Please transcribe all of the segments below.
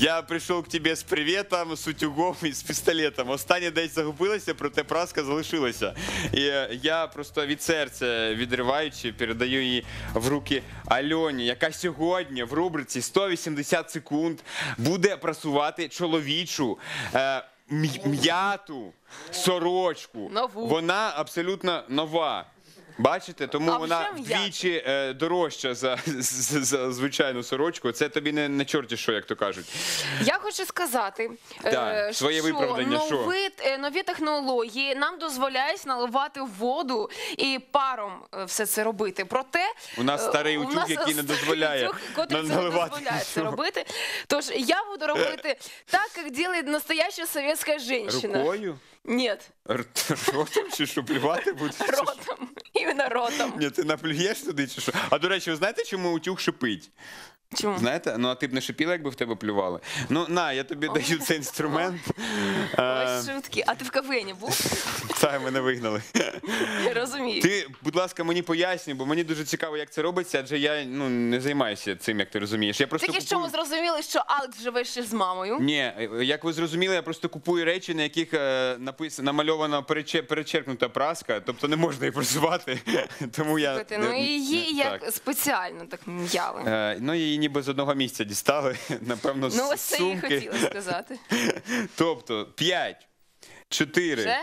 Я прийшов к тебе з привітом, з утюгом і з пістолетом. Останнє десь загубилося, проте праска залишилася. І е, я просто від серця відриваючи, передаю її в руки Альоні, яка сьогодні в рубриці 180 секунд буде прасувати чоловічу. Е, М'яту сорочку. Нову. Вона абсолютно нова. Бачите, тому А вона вже вдвічі е, дорожча за, за, за звичайну сорочку. Це тобі не, не чорті що, як то кажуть. Я хочу сказати, Так, е, своє що виправдання, що? нові, е, нові технології нам дозволяють наливати воду і паром е, все це робити. Проте У нас е, старий у утюг, нас який не старий дозволяє утюг, котрий нам це не наливати. дозволяє це робити. Тож я буду робити так, як робить настояща совєтська жінка. Рукою? Р- Ротом чи що плювати будеш? ротом. Іменно ротом. Ні, ти наплюєш туди чи що? А до речі, ви знаєте, чому утюг шипить? Чому? Знаєте? Ну а ти б не шипіла, якби в тебе плювали. Ну на, я тобі даю цей інструмент. Е, Ось шутки. А ти в кавені був? Та мене вигнали. Розумію. Ти, будь ласка, мені поясни, бо мені дуже цікаво, як це робиться, адже я ну не займаюся цим, як ти розумієш. Я просто Тільки що ми купую... зрозуміли, що Алекс живе ще з мамою. Ні, е, як ви зрозуміли, я просто купую речі, на яких е, написано намальована перече- перечеркнута праска, тобто не можна її просувати. Тому я Слухайте, ну і її так. як спеціально так м'яли. Е, ну її ніби з одного місця дістали, напевно, з Ну, ось це і хотіла сказати. Тобто 5, 4. Вже?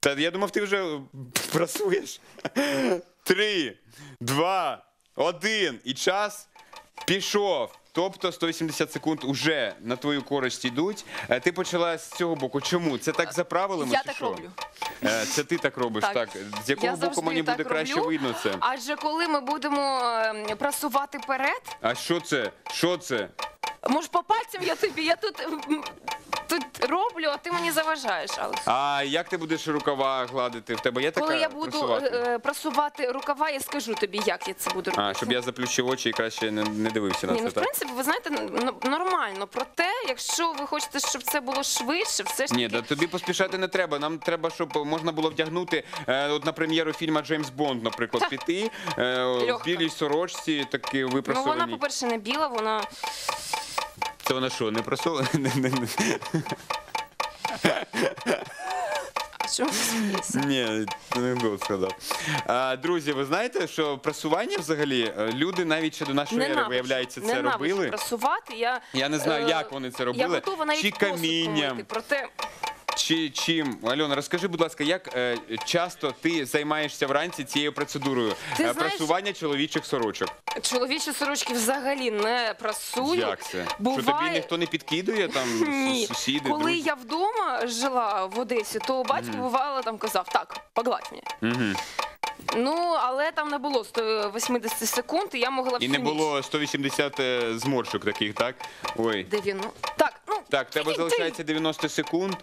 Та я думав, ти вже прасуєш. Три, два, один. І час пішов. Тобто 180 секунд уже на твою користь йдуть. Е, Ти почала з цього боку. Чому? Це так за правилами? Я чи так що? роблю. Е, Це ти так робиш, так. Так. З якого Я боку завжди мені так буде краще роблю. видно це? Адже коли ми будемо е, прасувати перед, А що це? Що це? може по пальцям я тобі, я тут, м, тут роблю, а ти мені заважаєш, Алекс. А як ти будеш рукава гладити? В тебе є така Коли я буду просувати? е, прасувати рукава, я скажу тобі, як я це буду робити. А, щоб я заплющив очі і краще не, не дивився на Ні, це, ну в так? принципі, ви знаєте, н- нормально. Проте, якщо ви хочете, щоб це було швидше, все ж Ні, да, тобі поспішати не треба. Нам треба, щоб можна було вдягнути е, от на прем'єру фільму Джеймс Бонд, наприклад, піти е, в Легко. білій сорочці, такі ну вона, по-перше, не біла, вона Це вона що, не просована? Не, не? Ні, анекдот сказав. А, друзі, ви знаєте, що прасування взагалі е, люди навіть ще до нашої ери, Ненавиджу, виявляється, це ненавиджу робили. прасувати. Я, Я не знаю, е, як вони це Я робили. готова навіть Чи посуд камінням. проте Чи чим? Альона, розкажи, будь ласка, як е, часто ти займаєшся вранці цією процедурою Ти е, знаєш- прасування чоловічих сорочок? чоловічі сорочки взагалі не прасую. Як це? Буває... Що тобі ніхто не підкидує там Ні, сусіди? коли друзі? я вдома жила в Одесі, то батько бувало там казав, так, погладь мене. Мгм. Ну, але там не було 180 секунд, і я могла І всю не ніч. було 180 е, зморшок таких, так? Ой. Де він? Ну, Так, ну, Так, в тебе тільки залишається 90 секунд,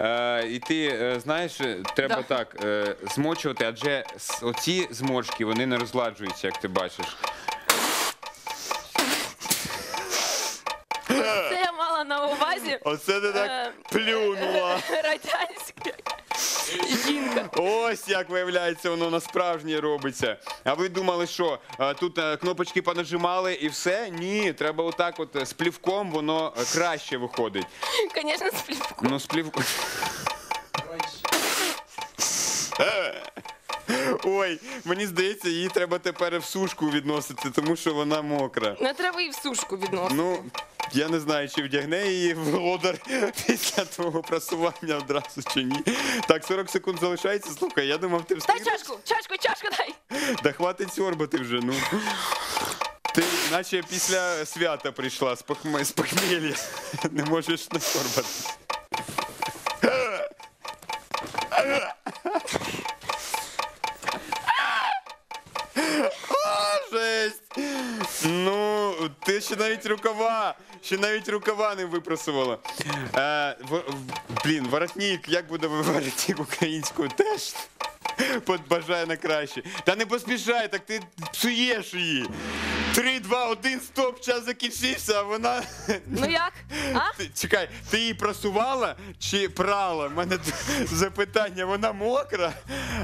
е, і ти е, знаєш, е, треба Да. так е, змочувати, адже с- оці зморшки вони не розладжуються, як ти бачиш. Це я мала на увазі Оце ти так плюнула. радянська жінка. Ось як виявляється, воно на справжнє робиться. А ви думали, що е, тут е, кнопочки понажимали і все? Ні, треба отак, от е, з плівком воно е, краще виходить. Звісно, з плівком. Ну, з плівком. Ой, мені здається, її треба тепер в сушку відносити, тому що вона мокра. Не треба і в сушку відносити. Ну, я не знаю, чи вдягне її володар після твого прасування одразу чи ні. Так, 40 секунд залишається. Слухай, я думав, ти Дай встигнеш. чашку, чашку, чашку дай. Да хватить сьорбати вже, ну. Ти наче після свята прийшла з, похм... з похмілля. Не можеш не сьорбати. Жесть! Ну, ти ще навіть рукава, ще навіть рукава не випросувала. Е, в, в- блін, воротник, як буде воротник українською теж? Бажаю на краще. Та не поспішай, так ти псуєш її. Три, два, один, стоп, час закінчився, а вона. Ну як? А? Ти- Чекай, ти її просувала чи прала? У мене запитання, вона мокра,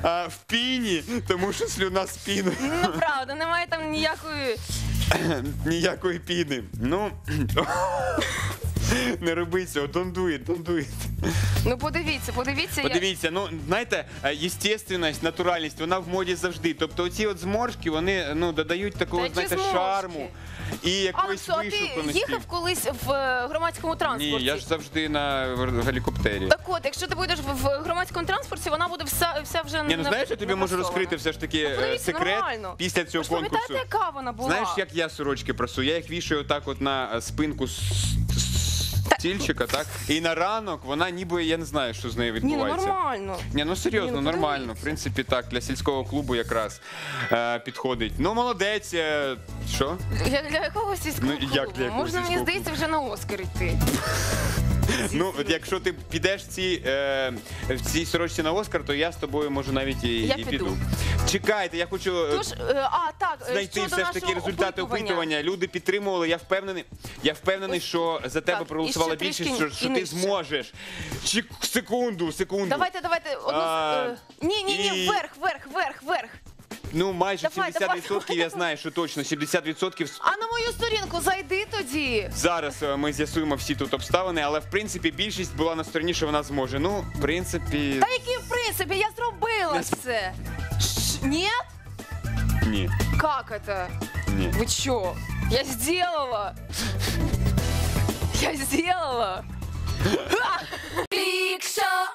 а в піні, тому що слюна з піною. Ну правда, немає там ніякої. Ніякої піни. Ну. Не роби цього, don't do it, don't do it. Ну подивіться, подивіться. я- Подивіться, ну знаєте, е, єстественність, натуральність, вона в моді завжди. Тобто оці от зморшки, вони ну додають такого, Та які знаєте, зморшки? шарму і якоїсь Алексу, а ти вишуканості. їхав колись в е, громадському транспорті? Ні, я ж завжди на вер- гелікоптері. Так от, якщо ти будеш в, в громадському транспорті, вона буде вся, вся вже Ні, ну на- знаєш, я тобі можу напрасована. розкрити все ж таки Ну, е, подивіться, секрет нормально. після цього Ви ж конкурсу. пам'ятаєте, яка вона була? Знаєш, як я сорочки прасую? Я їх вішаю отак от на е, спинку с- стільчика, так? І на ранок вона ніби я не знаю, що з нею Ні, ну відбувається. нормально. Ні, ну серйозно, Ні, ну, нормально. В принципі, так, для сільського клубу якраз е, підходить. Ну, молодець. е, Що? Для, для якогось сільського Ну, як клубу? для якогось Можна, мені сільського здається, вже на Оскар йти. Ну, от якщо ти підеш в ці, е, в цій сорочці на Оскар, то я з тобою можу навіть і, Я і піду. піду. Чекайте, я хочу. е, Тож, е, а, так, е, Знайти щодо все ж таки нашого результати опитування. Люди підтримували. Я впевнений. Я впевнений, що за тебе так, проголосувала і ще більшість, що, що і ти нижче. зможеш. Чек, секунду, секунду. Давайте, давайте, одну... А, е, ні, ні, ні, і- вверх, вверх, вверх, вверх. Ну, майже Давай, 70% давай, я давай. знаю, що точно 70% А на мою сторінку зайди тоді. Зараз е, ми з'ясуємо всі тут обставини, але в принципі більшість була на стороні, що вона зможе. Ну, в принципі, Та який в принципі, я зробила все. Ш- Ні? ні. Как это? Ні. Вы чё? Я сделала! Я сделала! Бig Show.